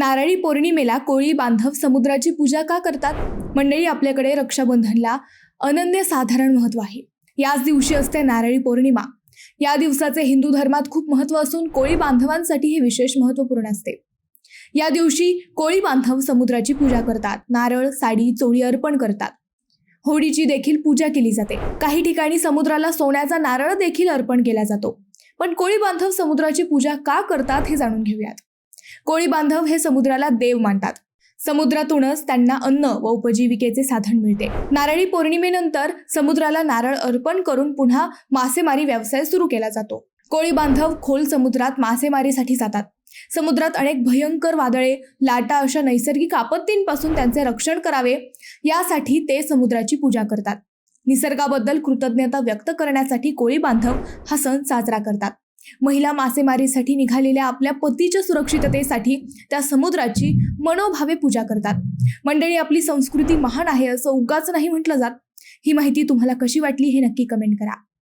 नारळी पौर्णिमेला कोळी बांधव समुद्राची पूजा का करतात? मंडळी आपल्याकडे रक्षाबंधनला अनन्य साधारण महत्त्व आहे. याच दिवशी असते नारळी पौर्णिमा. या दिवसाचे हिंदू धर्मात खूप महत्त्व असून कोळी बांधवांसाठी हे विशेष महत्त्वपूर्ण असते. या दिवशी कोळी बांधव समुद्राची पूजा करतात. नारळ साडी चोळी अर्पण करतात. होळीची देखील पूजा केली जाते. काही ठिकाणी समुद्राला सोन्याचा नारळ देखील अर्पण केला जातो. पण कोळी बांधव समुद्राची पूजा का करतात हे जाणून घेऊयात. कोळी बांधव हे समुद्राला देव मानतात. समुद्रातूनच त्यांना अन्न व उपजीविकेचे साधन मिळते. नारळी पौर्णिमेनंतर समुद्राला नारळ अर्पण करून पुन्हा मासेमारी व्यवसाय सुरू केला जातो. कोळी बांधव खोल समुद्रात मासेमारीसाठी जातात. समुद्रात अनेक भयंकर वादळे लाटा अशा नैसर्गिक आपत्तींपासून त्यांचे रक्षण करावे यासाठी ते समुद्राची पूजा करतात. निसर्गाबद्दल कृतज्ञता व्यक्त करण्यासाठी कोळी बांधव हा सण साजरा करतात. महिला मासेमारीसाठी निघालेल्या आपल्या पतीच्या सुरक्षिततेसाठी त्या समुद्राची मनोभावे पूजा करतात. मंडळी आपली संस्कृती महान आहे असं उगाच नाही म्हटलं जात. ही माहिती तुम्हाला कशी वाटली हे नक्की कमेंट करा.